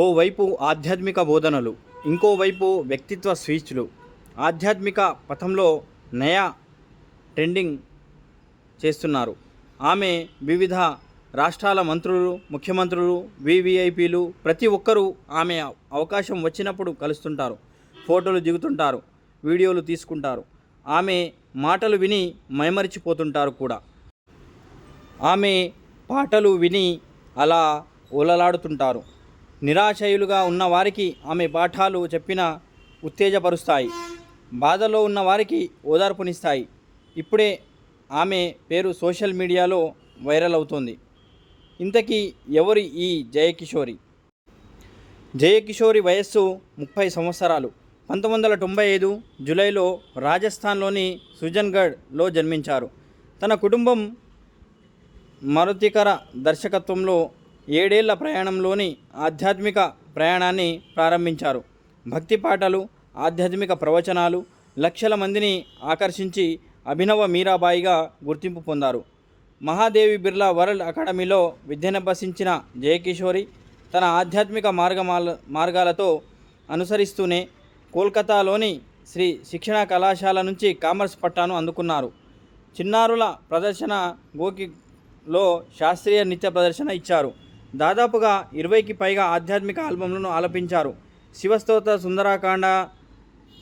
ఓవైపు ఆధ్యాత్మిక బోధనలు ఇంకోవైపు వ్యక్తిత్వ స్వీచ్లు. ఆధ్యాత్మిక పథంలో నయా ట్రెండింగ్ చేస్తున్నారు. ఆమె వివిధ రాష్ట్రాల మంత్రులు ముఖ్యమంత్రులు వివిఐపీలు ప్రతి ఒక్కరూ ఆమె అవకాశం వచ్చినప్పుడు కలుస్తుంటారు ఫోటోలు దిగుతుంటారు వీడియోలు తీసుకుంటారు. ఆమె మాటలు విని మైమరిచిపోతుంటారు కూడా. ఆమె పాటలు విని అలా ఉలలాడుతుంటారు. నిరాశయులుగా ఉన్న వారికి ఆమె పాఠాలు చెప్పిన ఉత్తేజపరుస్తాయి. బాధలో ఉన్న వారికి ఓదార్పునిస్తాయి. ఇప్పుడే ఆమె పేరు సోషల్ మీడియాలో వైరల్ అవుతోంది. ఇంతకీ ఎవరి ఈ జయకిషోరి? జయకిషోరి వయస్సు ముప్పై సంవత్సరాలు. పంతొమ్మిది వందల తొంభై ఐదు జూలైలో రాజస్థాన్లోని సుజన్గఢ్లో జన్మించారు. తన కుటుంబం మరుతికర దర్శకత్వంలో ఏడేళ్ళ ప్రయాణంలోని ఆధ్యాత్మిక ప్రయాణాన్ని ప్రారంభించారు. భక్తి పాటలు ఆధ్యాత్మిక ప్రవచనాలు లక్షల మందిని ఆకర్షించి అభినవ మీరాబాయిగా గుర్తింపు పొందారు. మహాదేవి బిర్లా వరల్డ్ అకాడమీలో విద్యనభ్యసించిన జయకిషోరి తన ఆధ్యాత్మిక మార్గమాల మార్గాలతో అనుసరిస్తూనే కోల్కతాలోని శ్రీ శిక్షణ కళాశాల నుంచి కామర్స్ పట్టాను అందుకున్నారు. చిన్నారుల ప్రదర్శన గోకిలో శాస్త్రీయ నృత్య ప్రదర్శన ఇచ్చారు. దాదాపుగా ఇరవైకి పైగా ఆధ్యాత్మిక ఆల్బమ్లను ఆలపించారు. శివస్తోత్ర సుందరాకాండ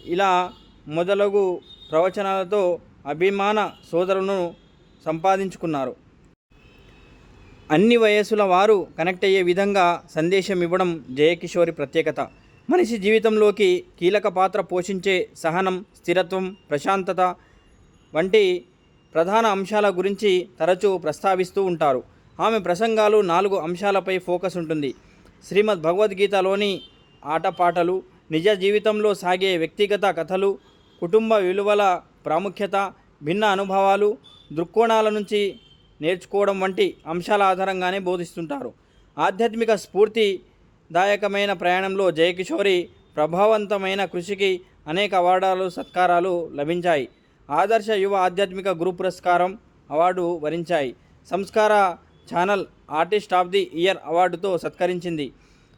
ఇలా మొదలగు ప్రవచనాలతో అభిమాన సోదరులను సంపాదించుకున్నారు. అన్ని వయస్సుల వారు కనెక్ట్ అయ్యే విధంగా సందేశం ఇవ్వడం జయకిషోరి ప్రత్యేకత. మనిషి జీవితంలోకి కీలక పాత్ర పోషించే సహనం స్థిరత్వం ప్రశాంతత వంటి ప్రధాన అంశాల గురించి తరచూ ప్రస్తావిస్తూ ఉంటారు. ఆమె ప్రసంగాలు నాలుగు అంశాలపై ఫోకస్ ఉంటుంది. శ్రీమద్ భగవద్గీతలోని ఆటపాటలు నిజ జీవితంలో సాగే వ్యక్తిగత కథలు కుటుంబ విలువల ప్రాముఖ్యత భిన్న అనుభవాలు దృక్కోణాల నుంచి నేర్చుకోవడం వంటి అంశాల ఆధారంగానే బోధిస్తుంటారు. ఆధ్యాత్మిక స్ఫూర్తిదాయకమైన ప్రయాణంలో జయకిషోరి ప్రభావవంతమైన కృషికి అనేక అవార్డులు సత్కారాలు లభించాయి. ఆదర్శ యువ ఆధ్యాత్మిక గురు పురస్కారం అవార్డు వరించాయి. సంస్కార channel artist of the year అవార్డుతో సత్కరించింది.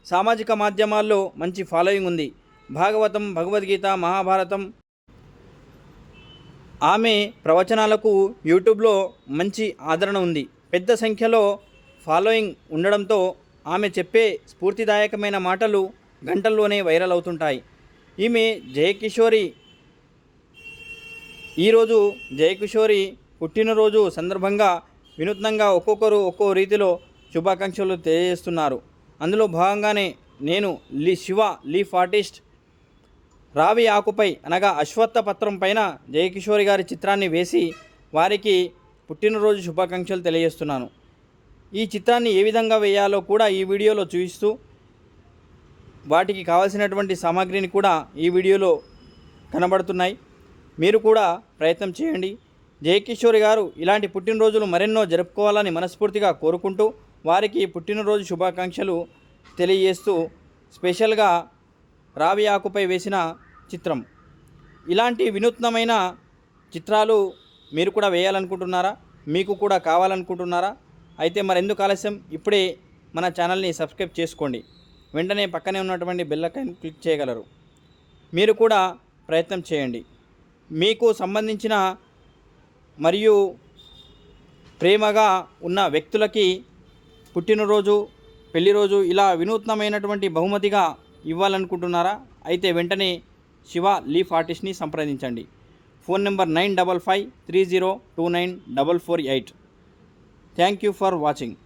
సామాజిక మాధ్యమాల్లో మంచి ఫాలోయింగ్ ఉంది. భాగవతం భగవద్గీత మహాభారతం ఆమె ప్రవచనాలకు యూట్యూబ్లో మంచి ఆదరణ ఉంది. పెద్ద సంఖ్యలో ఫాలోయింగ్ ఉండడంతో ఆమె చెప్పే స్ఫూర్తిదాయకమైన మాటలు గంటల్లోనే వైరల్ అవుతుంటాయి. ఈమె జయకిషోరి ఈరోజు జయకిషోరి పుట్టినరోజు సందర్భంగా వినూత్నంగా ఒక్కొక్కరు ఒక్కో రీతిలో శుభాకాంక్షలు తెలియజేస్తున్నారు. అందులో భాగంగానే నేను లీ శివ లీఫ్ ఆర్టిస్ట్ రావి ఆకుపై అనగా అశ్వత్థ పత్రం పైన జయకిషోరి గారి చిత్రాన్ని వేసి వారికి పుట్టినరోజు శుభాకాంక్షలు తెలియజేస్తున్నాను. ఈ చిత్రాన్ని ఏ విధంగా వేయాలో కూడా ఈ వీడియోలో చూపిస్తూ వాటికి కావాల్సినటువంటి సామాగ్రిని కూడా ఈ వీడియోలో కనబడుతున్నాయి. మీరు కూడా ప్రయత్నం చేయండి. జయకిషోరి గారు ఇలాంటి పుట్టినరోజులు మరెన్నో జరుపుకోవాలని మనస్ఫూర్తిగా కోరుకుంటూ వారికి పుట్టినరోజు శుభాకాంక్షలు తెలియజేస్తూ స్పెషల్గా రావి ఆకుపై వేసిన చిత్రం. ఇలాంటి వినూత్నమైన చిత్రాలు మీరు కూడా వేయాలనుకుంటున్నారా? మీకు కూడా కావాలనుకుంటున్నారా? అయితే మరెందుకు ఆలస్యం? ఇప్పుడే మన ఛానల్ని సబ్స్క్రైబ్ చేసుకోండి. వెంటనే పక్కనే ఉన్నటువంటి బెల్లకైన్ క్లిక్ చేయగలరు. మీరు కూడా ప్రయత్నం చేయండి. మీకు సంబంధించిన మరియు ప్రేమగా ఉన్న వ్యక్తులకి పుట్టినరోజు పెళ్ళిరోజు ఇలా వినూత్నమైనటువంటి బహుమతిగా ఇవ్వాలనుకుంటున్నారా? అయితే వెంటనే శివ లీఫ్ ఆర్టిస్ట్ని సంప్రదించండి. Phone number nine double five three zero two nine double four eight. Thank you for watching.